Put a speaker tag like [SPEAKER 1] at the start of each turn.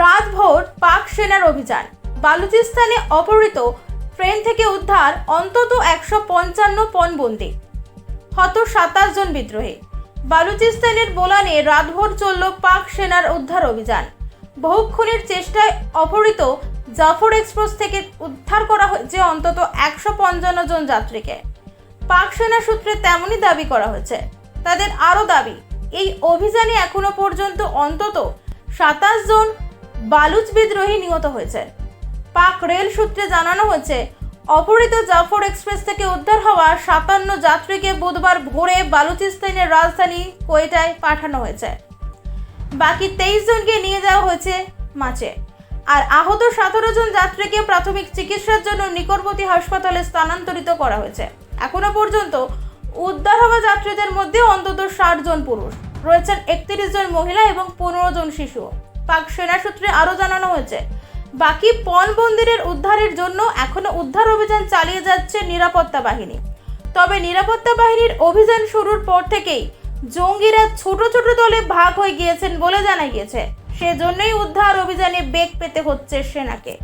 [SPEAKER 1] রাতভর পাক সেনার অভিযান। বালুচিস্তানে অপহৃত ট্রেন থেকে উদ্ধার অন্তত একশো পঞ্চান্ন পণবন্দি। হত সাতাশ জন বিদ্রোহী। বালুচিস্তানের বোলানে রাতভর চলল পাক সেনার উদ্ধার অভিযান। বহুক্ষণের চেষ্টায় অপহৃত জাফর এক্সপ্রেস থেকে উদ্ধার করা হয়েছে অন্তত একশো পঞ্চান্ন জন যাত্রীকে। পাক সেনা সূত্রে তেমনই দাবি করা হয়েছে। তাদের আরও দাবি, এই অভিযানে এখনও পর্যন্ত অন্তত সাতাশ জন বালুচ বিদ্রোহী নিহত হয়েছে। পাক রেল সূত্রে জানানো হয়েছে, অপহৃত জাফর এক্সপ্রেস থেকে উদ্ধার হওয়া সাতান্ন যাত্রীকে বুধবার ভোরে বালুচিস্তানের রাজধানী কোয়েটায় পাঠানো হয়েছে। বাকি তেইশ জনকে নিয়ে যাওয়া হয়েছে মাচে আর আহত সতেরো জন যাত্রীকে প্রাথমিক চিকিৎসার জন্য নিকটবর্তী হাসপাতালে স্থানান্তরিত করা হয়েছে। এখনও পর্যন্ত উদ্ধার হওয়া যাত্রীদের মধ্যে অন্তত ষাট জন পুরুষ। রয়েছেন একত্রিশ জন মহিলা এবং পনেরো জন শিশু পাক সেনা সূত্রে আরও জানানো হয়েছে। বাকি পণবন্দিরের উদ্ধারের জন্য এখনও উদ্ধার অভিযান চালিয়ে যাচ্ছে নিরাপত্তা বাহিনী। তবে নিরাপত্তা বাহিনীর অভিযান শুরুর পর থেকেই জঙ্গিরা ছোট ছোট দলে ভাগ হয়ে গিয়েছেন বলে জানা গিয়েছে। সেজন্যই উদ্ধার অভিযানে বেগ পেতে হচ্ছে সেনাকে।